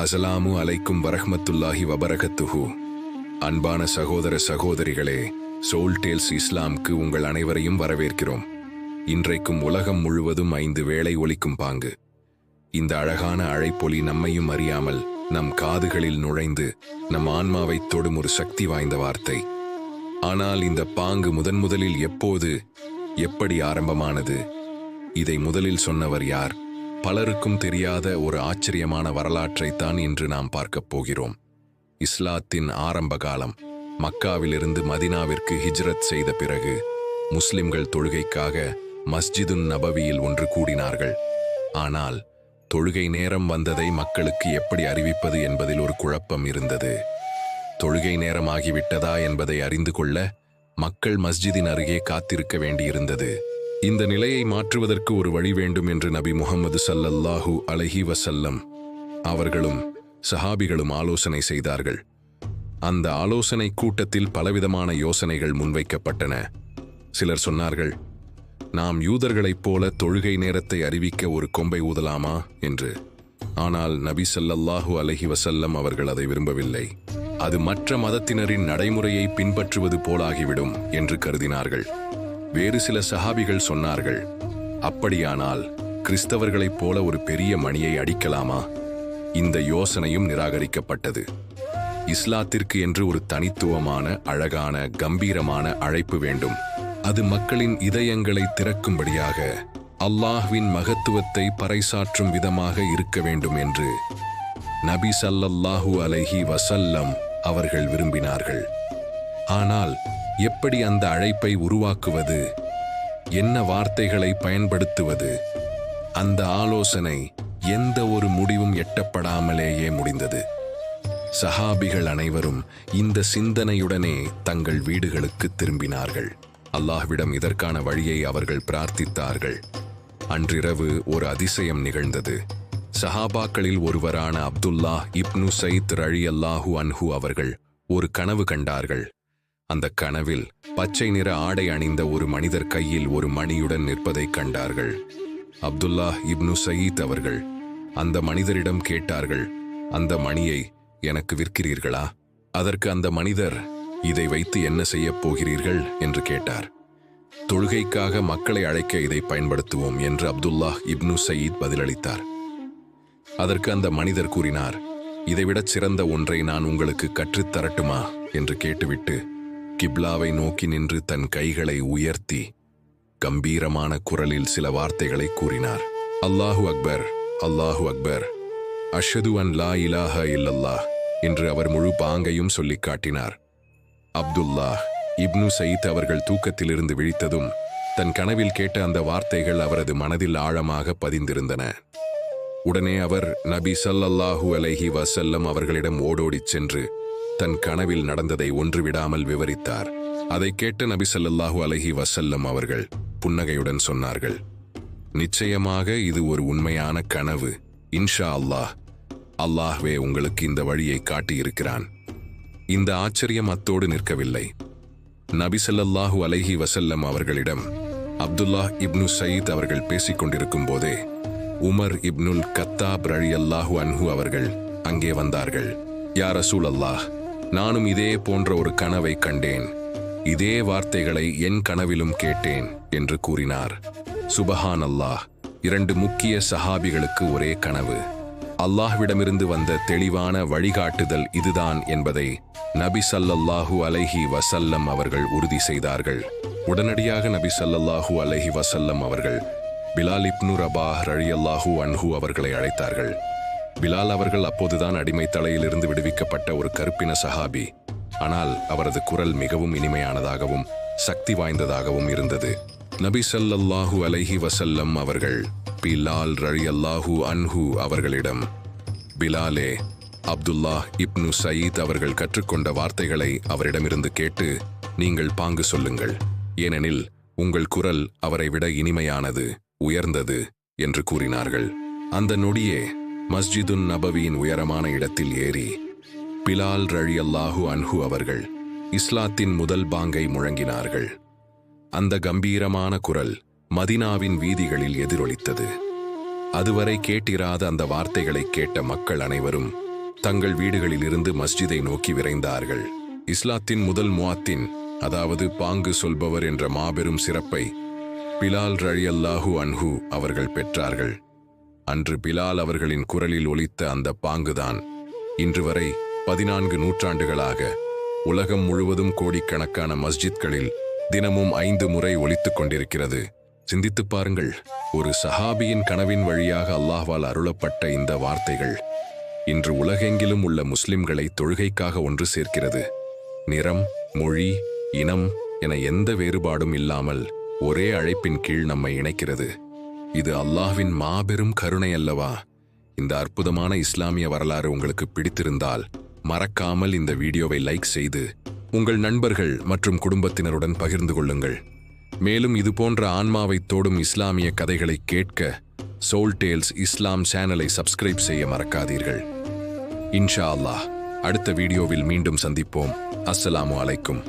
அஸ்ஸலாமு அலைக்கும் வரஹமத்துல்லாஹி வபரகத்துஹு. அன்பான சகோதர சகோதரிகளே சோல் டேல்ஸ் இஸ்லாம்க்கு உங்கள் அனைவரையும் வரவேற்கிறோம். இன்றைக்கும் உலகம் முழுவதும் ஐந்து வேளை ஒலிக்கும் பாங்கு. இந்த அழகான அழைப்பொலி நம்மையும் அறியாமல் நம் காதுகளில் நுழைந்து நம் ஆன்மாவைத் தொடும் ஒரு சக்தி வாய்ந்த வார்த்தை. ஆனால் இந்த பாங்கு முதன் முதலில் எப்போது எப்படி ஆரம்பமானது? இதை முதலில் சொன்னவர் யார்? பலருக்கும் தெரியாத ஒரு ஆச்சரியமான வரலாற்றைத்தான் இன்று நாம் பார்க்கப் போகிறோம். இஸ்லாத்தின் ஆரம்ப காலம் மக்காவிலிருந்து மதினாவிற்கு ஹிஜ்ரத் செய்த பிறகு முஸ்லிம்கள் தொழுகைக்காக மஸ்ஜிதுன் நபவியில் ஒன்று கூடினார்கள். ஆனால் தொழுகை நேரம் வந்ததை மக்களுக்கு எப்படி அறிவிப்பது என்பதில் ஒரு குழப்பம் இருந்தது. தொழுகை நேரமாகிவிட்டதா என்பதை அறிந்து கொள்ள மக்கள் மஸ்ஜிதின் அருகே காத்திருக்க வேண்டியிருந்தது. இந்த நிலையை மாற்றுவதற்கு ஒரு வழி வேண்டும் என்று நபி முகமது சல்லல்லாஹு அலஹி வசல்லம் அவர்களும் சஹாபிகளும் ஆலோசனை செய்தார்கள். அந்த ஆலோசனை கூட்டத்தில் பலவிதமான யோசனைகள் முன்வைக்கப்பட்டன. சிலர் சொன்னார்கள் நாம் யூதர்களைப் போல தொழுகை நேரத்தை அறிவிக்க ஒரு கொம்பை ஊதலாமா? என்று. ஆனால் நபி சல்லல்லாஹு அலஹி வசல்லம் அவர்கள் அதை விரும்பவில்லை. அது மற்ற மதத்தினரின் நடைமுறையை பின்பற்றுவது போலாகிவிடும் என்று கருதினார்கள். வேறு சில சஹாபிகள் சொன்னார்கள் அப்படியானால் கிறிஸ்தவர்களைப் போல ஒரு பெரிய மணியை அடிக்கலாமா? இந்த யோசனையும் நிராகரிக்கப்பட்டது. இஸ்லாத்திற்கு என்று ஒரு தனித்துவமான அழகான கம்பீரமான அழைப்பு வேண்டும். அது மக்களின் இதயங்களை திறக்கும்படியாக அல்லாஹ்வின் மகத்துவத்தை பறைசாற்றும் விதமாக இருக்க வேண்டும் என்று நபி ஸல்லல்லாஹு அலைஹி வசல்லம் அவர்கள் விரும்பினார்கள். ஆனால் எப்படி அந்த அழைப்பை உருவாக்குவது? என்ன வார்த்தைகளை பயன்படுத்துவது? அந்த ஆலோசனை எந்த ஒரு முடிவும் எட்டப்படாமலேயே முடிந்தது. சஹாபிகள் அனைவரும் இந்த சிந்தனையுடனே தங்கள் வீடுகளுக்கு திரும்பினார்கள். அல்லாஹ்விடம் இதற்கான வழியை அவர்கள் பிரார்த்தித்தார்கள். அன்றிரவு ஒரு அதிசயம் நிகழ்ந்தது. சஹாபாக்களில் ஒருவரான அப்துல்லா இப்னு சைத் ரழி அல்லாஹு அன்ஹு அவர்கள் ஒரு கனவு கண்டார்கள். அந்த கனவில் பச்சை நிற ஆடை அணிந்த ஒரு மனிதர் கையில் ஒரு மணியுடன் நிற்பதைக் கண்டார்கள். அப்துல்லா இப்னு சயீத் அவர்கள். அந்த மனிதரிடம் கேட்டார்கள் அந்த மணியை எனக்கு விற்கிறீர்களா? அதற்கு அந்த மனிதர் இதை வைத்து என்ன செய்யப் போகிறீர்கள்? என்று கேட்டார். தொழுகைக்காக மக்களை அழைக்க இதை பயன்படுத்துவோம் என்று அப்துல்லா இப்னு சயீத் பதிலளித்தார். அதற்கு அந்த மனிதர் கூறினார் இதைவிடச் சிறந்த ஒன்றை நான் உங்களுக்கு கற்றுத் தரட்டுமா? என்று கேட்டுவிட்டு கிப்லாவை நோக்கி நின்று தன் கைகளை உயர்த்தி கம்பீரமான குரலில் சில வார்த்தைகளை கூறினார். அல்லாஹு அக்பர் அல்லாஹு அக்பர். அஷது அன் லா இலாஹ இல்லல்லாஹ் என்று அவர் முழு பாங்கையும் சொல்லிக் காட்டினார். அப்துல்லா இப்னு சயீத் அவர்கள் தூக்கத்திலிருந்து விழித்ததும் தன் கனவில் கேட்ட அந்த வார்த்தைகள் அவரது மனதில் ஆழமாக பதிந்திருந்தன. உடனே அவர் நபி சல்லல்லாஹூ அலைஹி வசல்லம் அவர்களிடம் ஓடோடிச் சென்று தன் கனவில் நடந்ததை ஒன்று விடாமல் விவரித்தார். அதை கேட்ட நபி அலஹி வசல்லம் அவர்கள் புன்னகையுடன் சொன்னார்கள். நிச்சயமாக இது ஒரு உண்மையான கனவு. இன்ஷா அல்லாஹ் அல்லாஹ்வே உங்களுக்கு இந்த வழியை காட்டியிருக்கிறான். இந்த ஆச்சரியம் அத்தோடு நிற்கவில்லை. நபி அலஹி அலைஹி அவர்களிடம் அப்துல்லாஹ் இப்னு சயீத் அவர்கள் பேசிக் கொண்டிருக்கும் போதே உமர் இப்னுல் கத்தாப் ரழி அல்லாஹு அன்ஹு அவர்கள் அங்கே வந்தார்கள். யார் அசூல் அல்லாஹ் நானும் இதே போன்ற ஒரு கனவை கண்டேன். இதே வார்த்தைகளை என் கனவிலும் கேட்டேன் என்று கூறினார். சுபஹான் அல்லாஹ் இரண்டு முக்கிய சஹாபிகளுக்கு ஒரே கனவு. அல்லாஹ்விடமிருந்து வந்த தெளிவான வழிகாட்டுதல் இதுதான் என்பதை நபி ஸல்லல்லாஹு அலைஹி வசல்லம் அவர்கள் உறுதி செய்தார்கள். உடனடியாக நபி ஸல்லல்லாஹு அலைஹி வசல்லம் அவர்கள் பிலால் இப்னு ரபா ரழியல்லாஹூ அன்ஹு அவர்களை அழைத்தார்கள். பிலால் அவர்கள் அப்போதுதான் அடிமை தலையிலிருந்து விடுவிக்கப்பட்ட ஒரு கருப்பின சஹாபி. ஆனால் அவரது குரல் மிகவும் இனிமையானதாகவும் சக்தி வாய்ந்ததாகவும் இருந்தது. நபி சல்லல்லாஹூ அலைஹி வசல்லம் அவர்கள் பிலால் ரழியல்லாஹு அன்ஹு அவர்களிடம் பிலாலே அப்துல்லா இப்னு சயீத் அவர்கள் கற்றுக்கொண்ட வார்த்தைகளை அவரிடமிருந்து கேட்டு நீங்கள் பாங்கு சொல்லுங்கள். ஏனெனில் உங்கள் குரல் அவரை விட இனிமையானது உயர்ந்தது என்று கூறினார்கள். அந்த நொடியே மஸ்ஜிதுன் நபவியின் உயரமான இடத்தில் ஏறி பிலால் ரழி அல்லாஹு அன்ஹு அவர்கள் இஸ்லாத்தின் முதல் பாங்கை முழங்கினார்கள். அந்த கம்பீரமான குரல் மதினாவின் வீதிகளில் எதிரொலித்தது. அதுவரை கேட்டிராத அந்த வார்த்தைகளை கேட்ட மக்கள் அனைவரும் தங்கள் வீடுகளிலிருந்து மஸ்ஜிதை நோக்கி விரைந்தார்கள். இஸ்லாத்தின் முதல் முவாத்தின் அதாவது பாங்கு சொல்பவர் என்ற மாபெரும் சிறப்பை பிலால் ரழியல்லாஹு அன்ஹு அவர்கள் பெற்றார்கள். அன்று பிலால் அவர்களின் குரலில் ஒலித்த அந்த பாங்குதான் இன்று வரை பதினான்கு நூற்றாண்டுகளாக உலகம் முழுவதும் கோடிக்கணக்கான மஸ்ஜித்களில் தினமும் ஐந்து முறை ஒலித்துக் கொண்டிருக்கிறது. சிந்தித்துப் பாருங்கள் ஒரு சஹாபியின் கனவின் வழியாக அல்லாஹ்வால் அருளப்பட்ட இந்த வார்த்தைகள் இன்று உலகெங்கிலும் உள்ள முஸ்லிம்களை தொழுகைக்காக ஒன்று சேர்க்கிறது. நிறம் மொழி இனம் என எந்த வேறுபாடும் இல்லாமல் ஒரே அழைப்பின் கீழ் நம்மை இணைக்கிறது. இது அல்லாஹ்வின் மாபெரும் கருணை அல்லவா இந்த அற்புதமான இஸ்லாமிய வரலாறு உங்களுக்கு பிடித்திருந்தால் மறக்காமல் இந்த வீடியோவை லைக் செய்து உங்கள் நண்பர்கள் மற்றும் குடும்பத்தினருடன் பகிர்ந்து கொள்ளுங்கள். மேலும் இது போன்ற ஆன்மாவை தோடும் இஸ்லாமிய கதைகளை கேட்க சோல் டேல்ஸ் இஸ்லாம் சேனலை சப்ஸ்கிரைப் செய்ய மறக்காதீர்கள். இன்ஷா அல்லாஹ் அடுத்த வீடியோவில் மீண்டும் சந்திப்போம். அஸ்ஸலாமு அலைக்கும்.